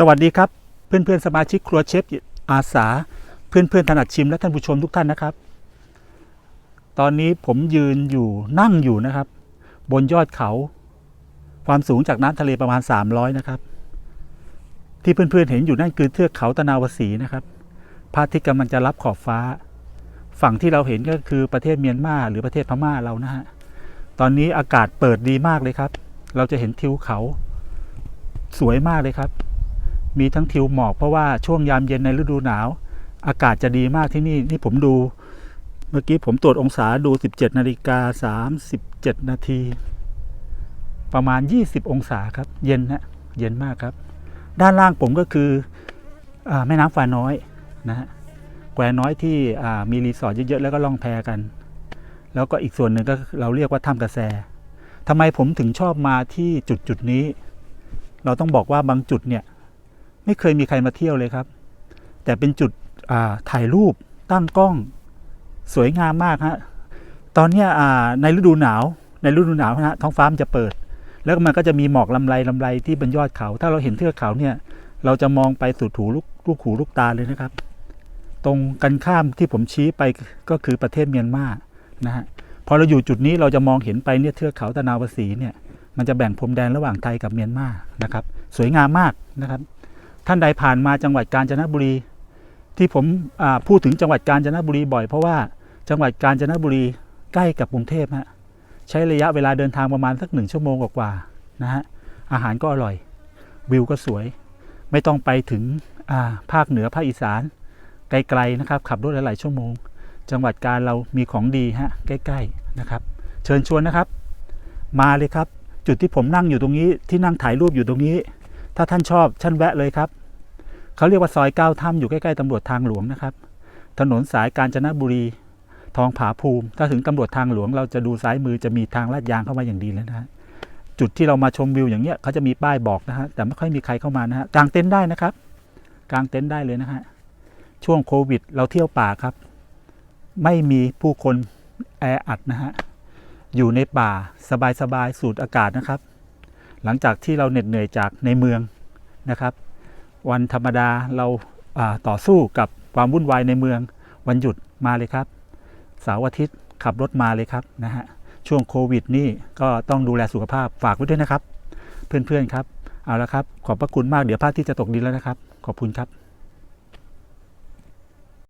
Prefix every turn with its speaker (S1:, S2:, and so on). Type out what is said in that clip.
S1: สวัสดีครับเพื่อนเพื่อนสมาชิกครัวเชฟอาสา เพื่อนเพื่อนถนัดชิมและท่านผู้ชมทุกท่านนะครับ ตอนนี้ผมยืนอยู่นั่งอยู่นะครับ บนยอดเขา ความสูงจากน้ำทะเลประมาณ 300 นะครับ ที่เพื่อนๆเห็นอยู่นั่นคือเทือกเขาตะนาวสีนะครับพระอาทิตย์กำลังจะรับขอบฟ้า ฝั่งที่เราเห็นก็คือประเทศเมียนมาหรือประเทศพม่าเรานะฮะตอนนี้อากาศเปิดดีมากเลยครับ เราจะเห็นทิวเขา สวยมากเลยครับ มีทั้งทิวหมอกเพราะว่าช่วงยามเย็นในฤดูหนาว อากาศจะดีมากที่นี่นี่ผมดู เมื่อกี้ผมตรวจองศาดู 17นาฬิกา37นาทีประมาณ 20 องศาครับ เย็นฮะเย็นมากครับ ด้านล่างผมก็คืออแม่น้ำฟ้าน้อยนะฮะแควน้อยที่มีรีสอร์ทเยอะๆแล้วก็ล่องแพกัน แล้วก็อีกส่วนหนึ่งก็เราเรียกว่าถ้ำกระแสทำไมผมถึงชอบมาที่จุดจุดนี้ เราต้องบอกว่าบางจุดเนี่ย ไม่เคยมีใครมาเที่ยวเลยครับ แต่เป็นจุดถ่ายรูปตั้งกล้องสวยงามมากฮะตอนนี้ในฤดูหนาว ในฤดูหนาวนะฮะท้องฟ้ามันจะเปิด แล้วมันก็จะมีหมอกลำไรลำไรที่บนยอดเขา ถ้าเราเห็นเทือกเขาเนี่ย เราจะมองไปสุดหูลูกลูกหูลูกตาเลยนะครับ ตรงกันข้ามที่ผมชี้ไปก็คือประเทศเมียนมานะฮะพอเราอยู่จุดนี้เราจะมองเห็นไปเนี่ยเทือกเขาตะนาวสีเนี่ย มันจะแบ่งพรมแดนระหว่างไทยกับเมียนมานะครับ สวยงามมากนะครับ ท่านใดผ่านมาจังหวัดกาญจนบุรี ที่ผมพูดถึงจังหวัดกาญจนบุรีบ่อยเพราะว่าจังหวัดกาญจนบุรีใกล้กับกรุงเทพฮะใช้ระยะเวลาเดินทางประมาณสักหนึ่งชั่วโมงกว่าๆนะฮะอาหารก็อร่อย วิวก็สวย ไม่ต้องไปถึงภาคเหนือภาคอีสาน ไกลๆนะครับขับรถหลายๆชั่วโมง จังหวัดกาญเรามีของดีฮะใกล้ๆนะครับ เชิญชวนนะครับ มาเลยครับ จุดที่ผมนั่งอยู่ตรงนี้ที่นั่งถ่ายรูปอยู่ตรงนี้ ถ้าท่านชอบท่านแวะเลยครับ เขาเรียกว่าซอยเก้าถ้ำอยู่ใกล้ๆตำรวจทางหลวงนะครับ ถนนสายกาญจนบุรีทองผาภูมิ ถ้าถึงตำรวจทางหลวง เราจะดูซ้ายมือจะมีทางลาดยางเข้ามาอย่างดีเลยนะฮะจุดที่เรามาชมวิวอย่างเงี้ยเขาจะมีป้ายบอกนะฮะแต่ไม่ค่อยมีใครเข้ามานะฮะกางเต็นท์ได้นะครับ กางเต็นท์ได้เลยนะฮะช่วงโควิด เราเที่ยวป่าครับ ไม่มีผู้คนแออัดนะฮะอยู่ในป่าสบายๆสูดอากาศนะครับ หลังจากที่เราเหน็ดเหนื่อยจากในเมืองนะครับ วันธรรมดาเราาต่อสู้กับความวุ่นวายในเมืองวันหยุดมาเลยครับเสาร์อาทิตย์ขับรถมาเลยครับนะฮะช่วงโควิดนี่ก็ต้องดูแลสุขภาพฝากไว้ด้วยนะครับ เพื่อนๆครับ เอาละครับ ขอบพระคุณมากเดี๋ยวพระที่จะตกดินแล้วนะครับ ขอบคุณครับ